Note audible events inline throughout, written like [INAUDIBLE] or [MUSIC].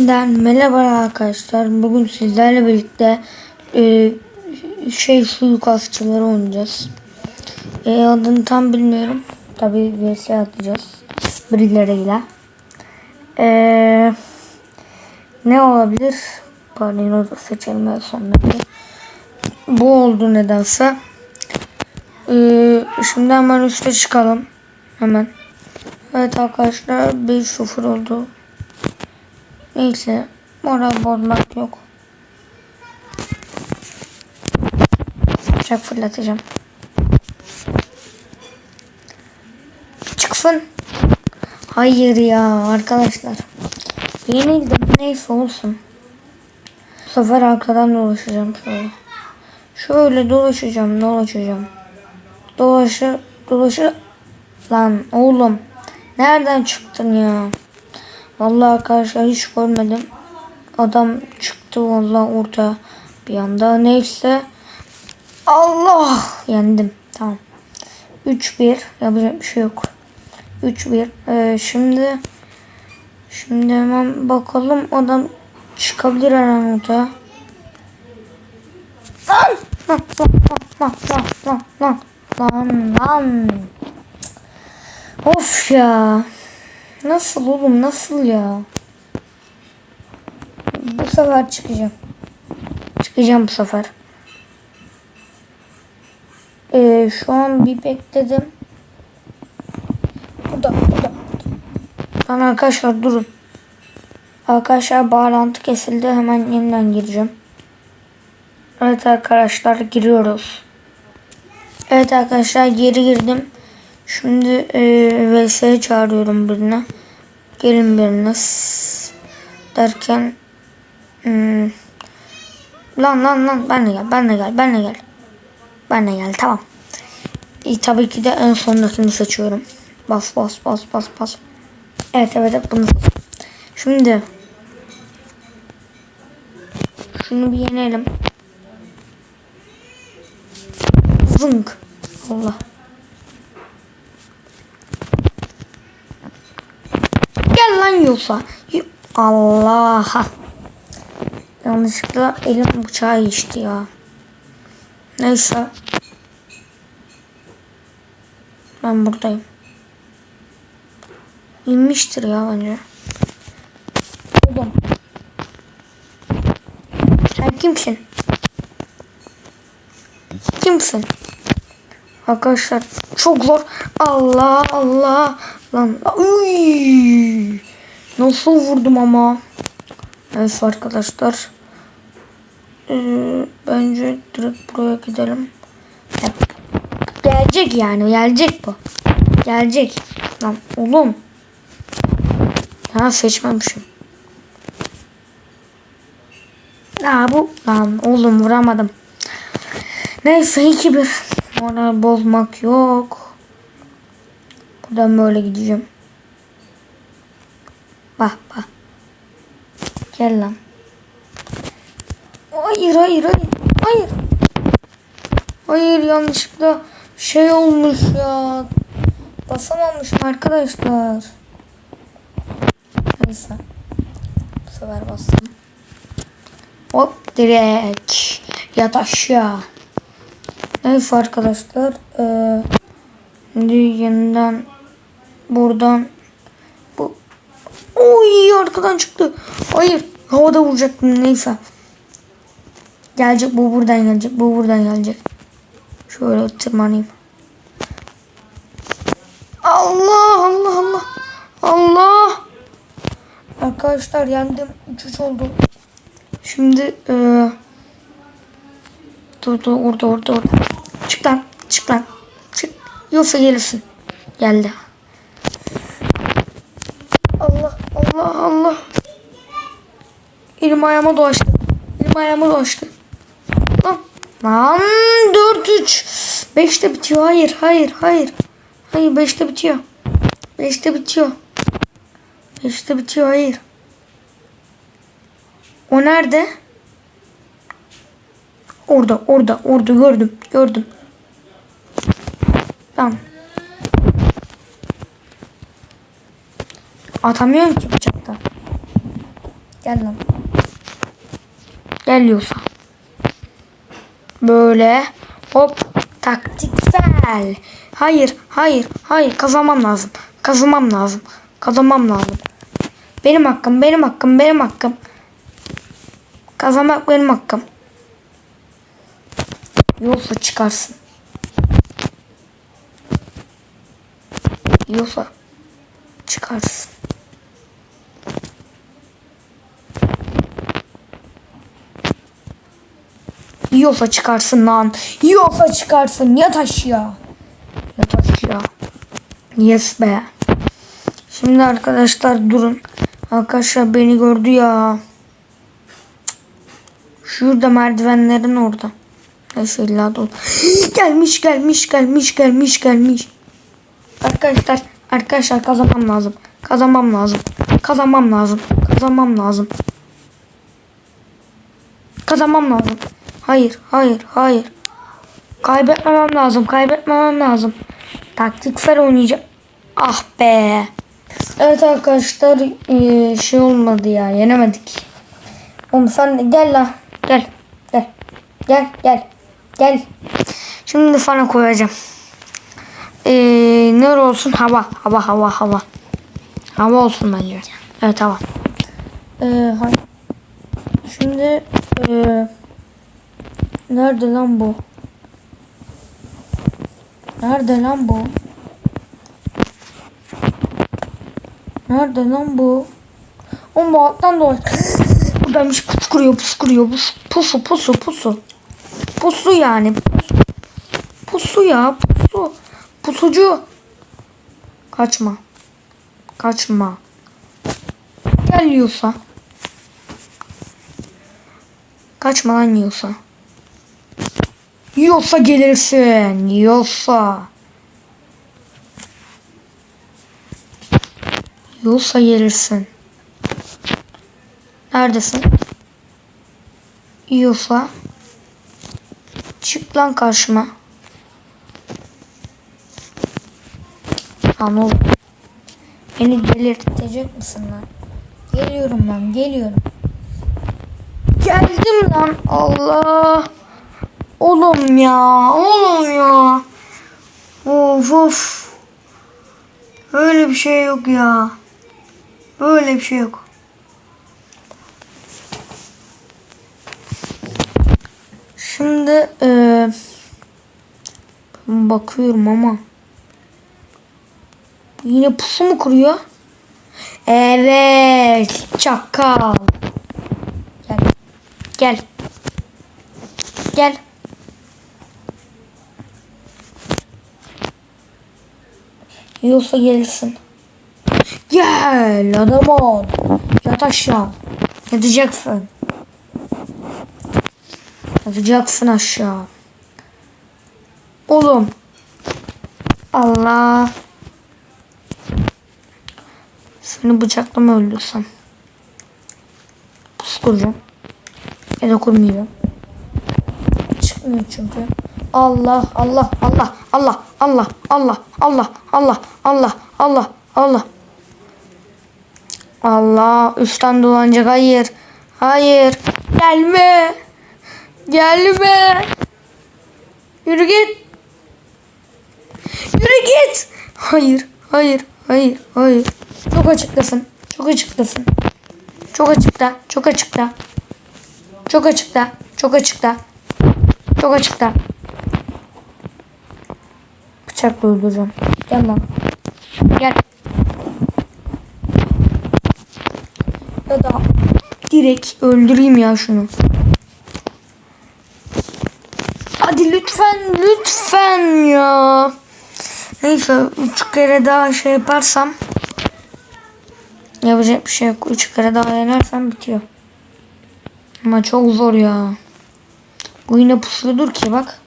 Ben merhaba arkadaşlar. Bugün sizlerle birlikte e, şey suikastçıları oynayacağız. E, adını tam bilmiyorum. Tabi vs atacağız. Birileriyle. E, ne olabilir? Pardon seçelim en. Bu oldu nedense. E, şimdi hemen üste çıkalım. Hemen. Evet arkadaşlar 1-0 oldu. Neyse moral bozmak yok. Bıçak fırlatacağım. Çıksın. Hayır ya arkadaşlar. Yenildim neyse olsun. Bu sefer arkadan dolaşacağım şöyle. Şöyle dolaşacağım dolaşacağım. Dolaşı dolaşı. Lan oğlum. Nereden çıktın ya? Vallahi arkadaşlar hiç görmedim. Adam çıktı vallahi orta bir anda. Neyse. Allah yendim. Tamam. 3-1 yapacak bir şey yok. 3-1. Ee, şimdi şimdi hemen bakalım adam çıkabilir her an ortaya. Lan lan lan lan lan lan lan lan. Of ya. Nasıl oğlum nasıl ya? Bu sefer çıkacağım. Çıkacağım bu sefer. Ee, şu an bir bekledim. Burada burada. Lan arkadaşlar durun. Arkadaşlar bağlantı kesildi. Hemen yeniden gireceğim. Evet arkadaşlar giriyoruz. Evet arkadaşlar geri girdim. Şimdi e, VS'ye çağırıyorum birine. Gelin biriniz. Derken hmm, lan lan lan ben de gel ben de gel ben de gel. Ben de gel tamam. E, tabii ki de en sondakini seçiyorum. Bas bas bas bas bas. Evet evet bunu. Şimdi şunu bir yenelim. Zınk. Allah. Gel lan yoksa. Allah. Yanlışlıkla elim bıçağı geçti ya. Neyse. Ben buradayım. İnmiştir ya bence. Oğlum. Sen kimsin? Kimsin? Arkadaşlar çok zor. Allah Allah. Lan uy. Nasıl vurdum ama. Evet arkadaşlar. Ee, bence direkt buraya gidelim. Ya, gelecek yani. Gelecek bu. Gelecek. Lan oğlum. Ha seçmemişim. Ya bu lan oğlum vuramadım. Neyse 2-1. Ona bozmak yok. Buradan böyle gideceğim. Bak bak. Gel lan. Hayır hayır hayır. Hayır. Hayır yanlışlıkla şey olmuş ya. Basamamışım arkadaşlar. Neyse. Bu sefer bastım. Hop direkt. Yat aşağı. Neyse arkadaşlar. Ee, şimdi yeniden buradan bu Oy arkadan çıktı. Hayır. Havada vuracaktım neyse. Gelecek bu buradan gelecek. Bu buradan gelecek. Şöyle tırmanayım. Allah Allah Allah. Allah. Arkadaşlar yendim. 3-3 oldu. Şimdi ee, dur dur orada orada orada. Çık lan. Çık lan. Çık. Yoksa gelirsin. Geldi. Allah Allah. Elim ayağıma dolaştı. Elim ayağıma dolaştı. Lan. Lan 4-3. 5'te bitiyor. Hayır hayır hayır. Hayır 5'te bitiyor. 5'te bitiyor. 5'te bitiyor hayır. O nerede? Orada orada orada gördüm gördüm. Tamam. Atamıyorum ki bıçakta. Gel lan. Gel Yusa. Böyle hop taktiksel. Hayır, hayır, hayır. Kazanmam lazım. Kazanmam lazım. Kazanmam lazım. Benim hakkım, benim hakkım, benim hakkım. Kazanmak benim hakkım. Yoksa çıkarsın. Yoksa çıkarsın. Yiyorsa çıkarsın lan. Yiyorsa çıkarsın. Yat aşağı. Yat aşağı. Yes be. Şimdi arkadaşlar durun. Arkadaşlar beni gördü ya. Şurada merdivenlerin orada. Neyse illa dolu. [GASPS] gelmiş gelmiş gelmiş gelmiş gelmiş. Arkadaşlar arkadaşlar kazanmam lazım. Kazanmam lazım. Kazanmam lazım. Kazanmam lazım. Kazanmam lazım. Hayır, hayır, hayır. Kaybetmemem lazım. Kaybetmemem lazım. Taktiksel oynayacağım. Ah be. Evet arkadaşlar eee, şey olmadı ya. Yenemedik. Oğlum sen gel la. Gel. Gel. Gel. Gel. Gel. Şimdi sana koyacağım. Eee ne olsun? Hava. Hava. Hava. Hava. Hava olsun bence. Evet hava. Ha- Şimdi eee nerede lan bu? Nerede lan bu? Nerede lan bu? Oğlum bu alttan dolayı. [LAUGHS] Buradaymış pus kuruyor pus kuruyor pus, pusu pusu pusu. Pusu yani pusu. Pusu ya pusu. Pusucu. Kaçma. Kaçma. Gel yiyorsa. Kaçma lan yiyorsa. Yiyorsa gelirsin. Yiyorsa. Yiyorsa gelirsin. Neredesin? Yiyorsa. Çık lan karşıma. Lan. Beni delirtecek misin lan? Geliyorum lan geliyorum. Geldim lan. Allah. Oğlum ya. Oğlum ya. Of of. Öyle bir şey yok ya. Böyle bir şey yok. Şimdi eee bakıyorum ama yine pusu mu kuruyor? Evet, çakal. Gel. Gel. Gel. Yiyorsa gelirsin. Gel adam ol. Yat aşağı. Yatacaksın. Yatacaksın aşağı. Oğlum. Allah. Seni bıçakla mı öldürsem? Pus kuracağım. Ya da kurmayacağım. Çıkmıyor çünkü. Allah Allah Allah Allah Allah, Allah, Allah, Allah, Allah, Allah, Allah. Allah üstten dolanacak. Hayır. Hayır. Gelme. Gelme. Yürü git. Yürü git. Hayır. Hayır. Hayır. Hayır. Çok açıklasın. Çok açıklasın. Çok açıkta. Çok açıkta. Çok açıkta. Çok açıkta. Çok açıkta bıçakla öldüreceğim. Gel lan. Gel. Ya da direkt öldüreyim ya şunu. Hadi lütfen lütfen ya. Neyse üç kere daha şey yaparsam yapacak bir şey yok. Üç kere daha yenersem bitiyor. Ama çok zor ya. Bu yine pusuludur ki bak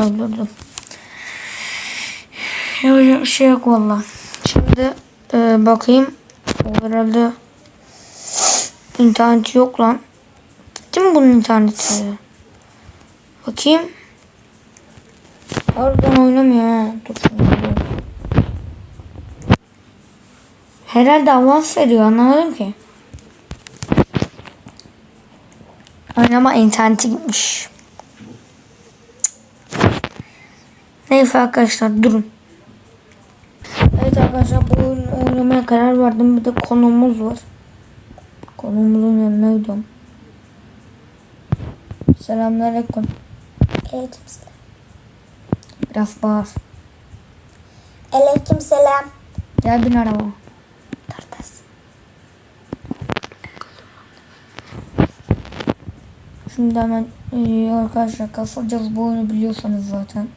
öldürdüm yapacak bir şey yok valla. Şimdi e, bakayım. Herhalde interneti yok lan. Gitti mi bunun interneti? Bakayım. Harbiden oynamıyor ha. Dur Herhalde avans veriyor anlamadım ki. Oynama interneti gitmiş. Neyse arkadaşlar durun. Evet arkadaşlar bu oyunu oynamaya karar verdim. Bir de konumuz var. Konumuzun yanına gidiyorum. Selamünaleyküm. Aleykümselam. Biraz bağır. Aleykümselam. Gel bin araba. Tartas. Şimdi hemen e, arkadaşlar kasılacağız bu oyunu biliyorsanız zaten.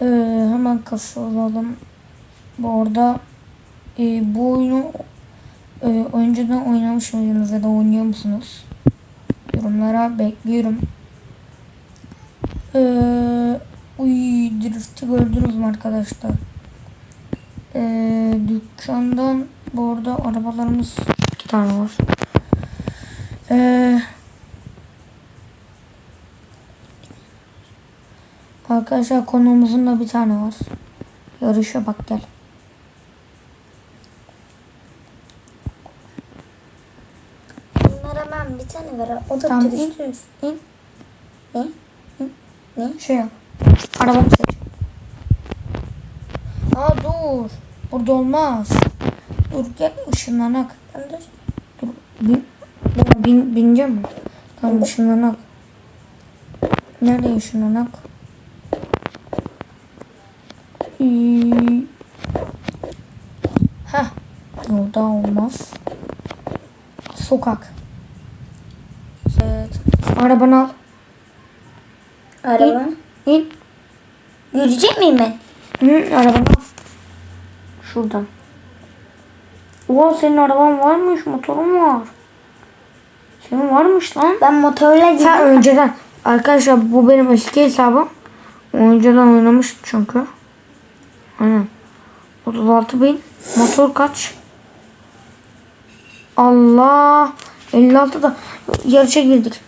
E, hemen kasılalım. Bu arada e, bu oyunu e, önceden oynamış mıydınız ya da oynuyor musunuz? Yorumlara bekliyorum. E, uy drift'i gördünüz mü arkadaşlar? E, dükkandan bu arada arabalarımız iki tane var. Ee, arkadaşlar konuğumuzun da bir tane var. Yarışa bak gel. Bunlar hemen bir tane var. O da Tamam, in. İn. Ne? Ne? Şey yap. Arabanı seç. Aa dur. Burada olmaz. Dur gel ışınlanak. Lan dur. Dur. Bin, bin, bin, bineceğim mi? Tamam ışınlanak. Nerede ışınlanak? Ee, Heh. Yolda olmaz. Sokak. Evet. Arabanı al. Araba. İn. Yürüyecek miyim ben? Hı, arabanı al. Şuradan. Oha senin araban varmış, motorun var. Senin varmış lan. Ben motorla Sen gidiyorum. önceden. Arkadaşlar bu benim eski hesabım. Önceden oynamıştım çünkü. Aynen. 36 bin. Motor kaç? Allah. 56 da yarışa girdik.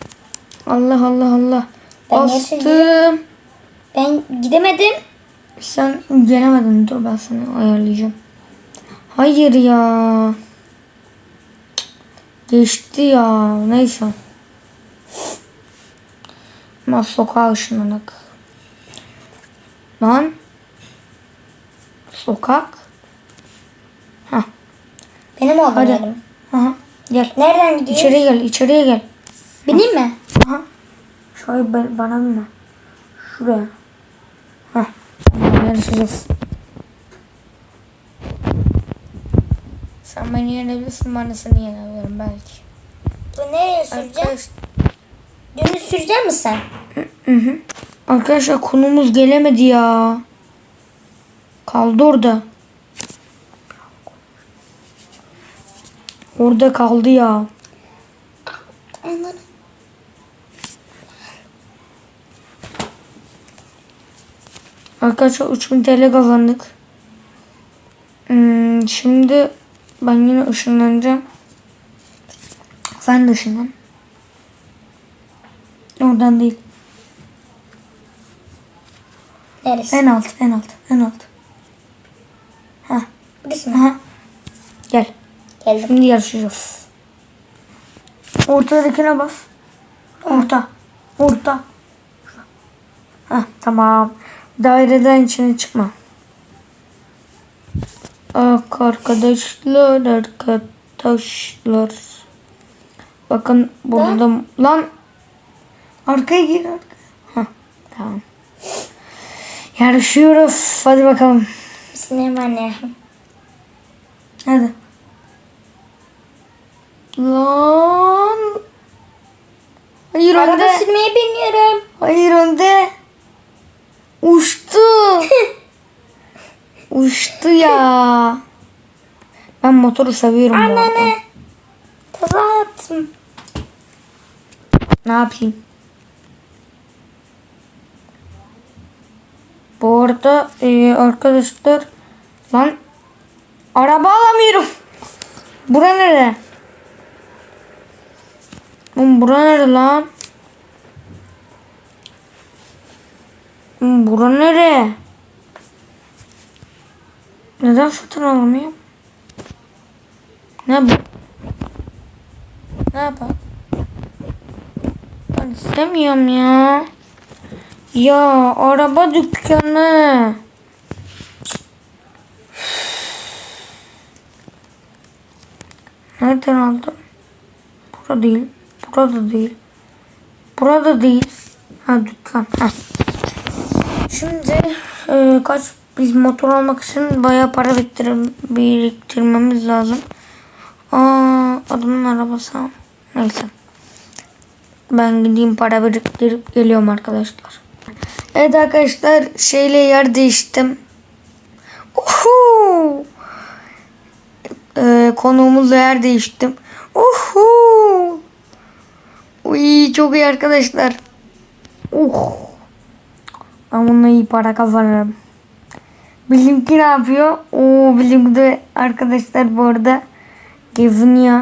Allah Allah Allah. Ben Bastım. Ben gidemedim. Sen gelemedin. Dur ben seni ayarlayacağım. Hayır ya. Geçti ya. Neyse. Ama sokağa ışınlanak. Lan. Sokak. Hah. Benim oğlum Hadi. yerim. Aha. Gel. Nereden gidiyoruz? İçeri gel. içeriye gel. Bineyim mi? Aha. Şöyle bana binme. Şuraya. Hah. Yarışacağız. Sen beni yenebilirsin ben de seni yenebilirim belki. Bu nereye süreceğim? Dönüş sürecek misin sen? hı hı. Arkadaşlar konumuz gelemedi ya. Kaldı orada. Orada kaldı ya. Arkadaşlar 3000 TL kazandık. Hmm, şimdi ben yine ışınlanacağım. Sen de ışınlan. Oradan değil. Neresi? En alt, en alt, en alt. Burası mı? Aha. Gel. Geldim. Şimdi yarışacağız. Ortadakine bas. Orta. Orta. Heh, tamam. Daireden içine çıkma. Ak arkadaşlar arkadaşlar. Bakın burada lan arkaya gir arkaya. Heh, tamam. Yarışıyoruz. Hadi bakalım. Bismillahirrahmanirrahim. Hadi. Lan. Hayır Araba önde. sürmeye biniyorum. Hayır önde. Uçtu. [LAUGHS] Uçtu ya. Ben motoru seviyorum bu arada. Anne. Kaza yaptım. Ne yapayım? Bu arada e, arkadaşlar lan araba alamıyorum. Bura nere? Oğlum bura nere lan? Oğlum bura nere? Neden satın alamıyorum? Ne bu? Ne yapalım? Ben istemiyorum ya. Ya araba dükkanı. Nereden aldım? Burada değil. Burada değil. Burada değil. Ha dükkan. Ha. Şimdi e, kaç biz motor almak için bayağı para biriktir, biriktirmemiz lazım. Aa, adamın arabası. Neyse. Ben gideyim para biriktirip geliyorum arkadaşlar. Evet arkadaşlar şeyle yer değiştim. Uhu! Ee, konuğumuzla yer değiştim. Uhu! Uy, çok iyi arkadaşlar. Uh. Ben bununla iyi para kazanırım. Bizimki ne yapıyor? Oo bizimki de arkadaşlar bu arada geziniyor.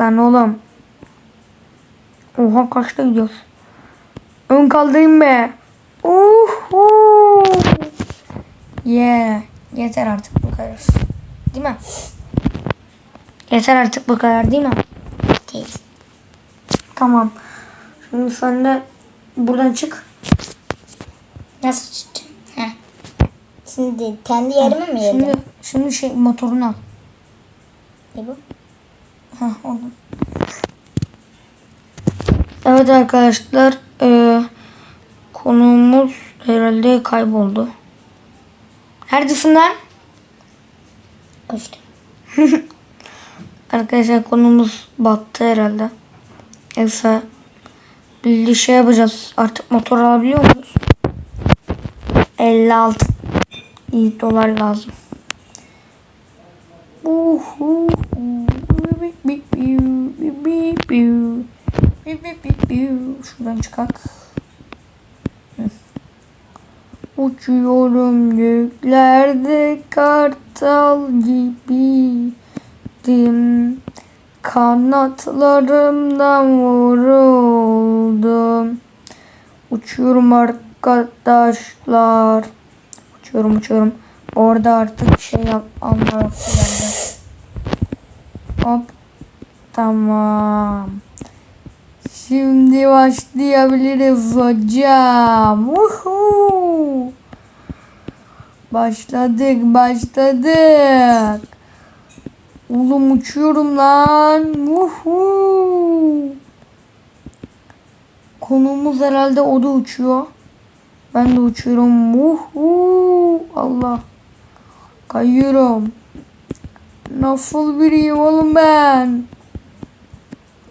Lan oğlum. Oha kaçta gidiyoruz? Ön kaldırayım be. Uhu. Yeah. Yeter artık bu kadar. Değil mi? Yeter artık bu kadar değil mi? Değil. Tamam. Şimdi sen de buradan çık. Nasıl çıktın? Heh. Şimdi kendi yerime mi Şimdi, yedim? şimdi şey motorunu al. Ne bu? Heh, oldu. Evet arkadaşlar. eee konuğumuz herhalde kayboldu. Neredesin lan? Uçtu. [LAUGHS] Arkadaşlar konumuz battı herhalde. Yoksa bir şey yapacağız. Artık motor alabiliyor muyuz? 56 iyi dolar lazım. Şuradan çıkak. Hı. Uçuyorum göklerde kartal gibiydim. Kanatlarımdan vuruldum. Uçuyorum arkadaşlar. Uçuyorum uçuyorum. Orada artık şey yap alma vakti geldi. Hop. Tamam. Şimdi başlayabiliriz hocam. Uhu. Başladık başladık. Oğlum uçuyorum lan. Uhu. Konumuz herhalde o da uçuyor. Ben de uçuyorum. Uhu. Allah. Kayıyorum. Nasıl biriyim oğlum ben?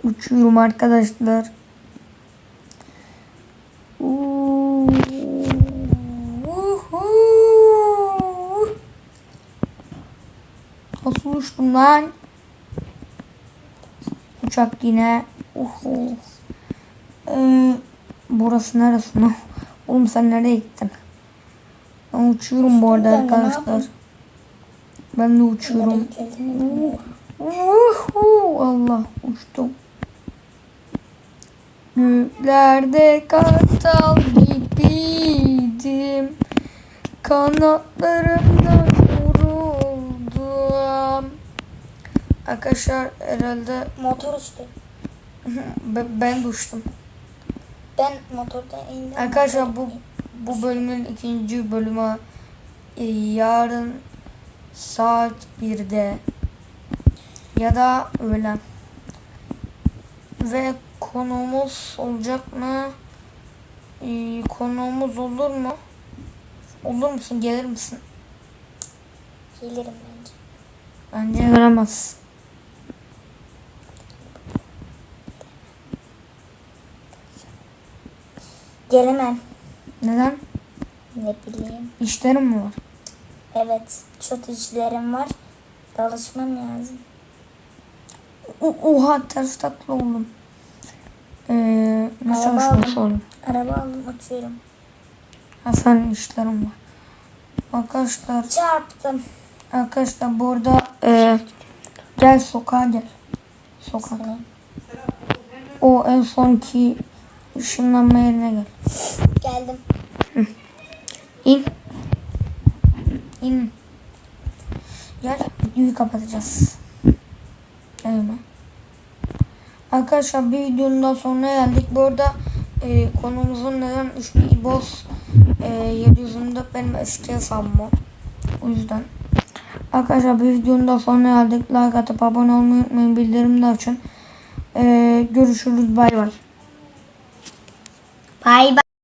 Uçuyorum arkadaşlar. Nasıl uçtum lan? Uçak yine. Uhu. Ee, burası neresi lan? Oğlum sen nereye gittin? Ben uçuyorum bu arada arkadaşlar. Ben de uçuyorum. Uhu, Allah uçtum. Göklerde kartal gibiydim. Kanatlarımdan vuruldum. Arkadaşlar herhalde Motor [LAUGHS] be- ben uçtum. Ben motordan indim. Arkadaşlar bu bu bölümün ikinci bölümü e, yarın saat 1'de ya da öğlen. Ve konuğumuz olacak mı? E, konuğumuz olur mu? Olur musun? Gelir misin? Gelirim bence. Bence gelemez. Gelemem. Neden? Ne bileyim. İşlerim mi var? Evet. Çok işlerim var. Çalışmam lazım. O- Oha ters takla oldum. Ee, nasıl Araba çalışması aldım. oğlum? Araba aldım uçuyorum. Ha sen işlerim var. Arkadaşlar Çarptım. Arkadaşlar burada e, gel sokağa gel. Sokak. O en sonki ışınlanma yerine gel. Geldim. İn. in. Gel videoyu kapatacağız. Değil mi? Arkadaşlar bir videonun daha sonuna geldik. Bu arada e, konumuzun neden 3 boss e, 724 benim eski hesabım o. O yüzden. Arkadaşlar bir videonun daha sonuna geldik. Like atıp abone olmayı unutmayın. Bildirimleri açın. E, görüşürüz. Bay bay. Bay bay.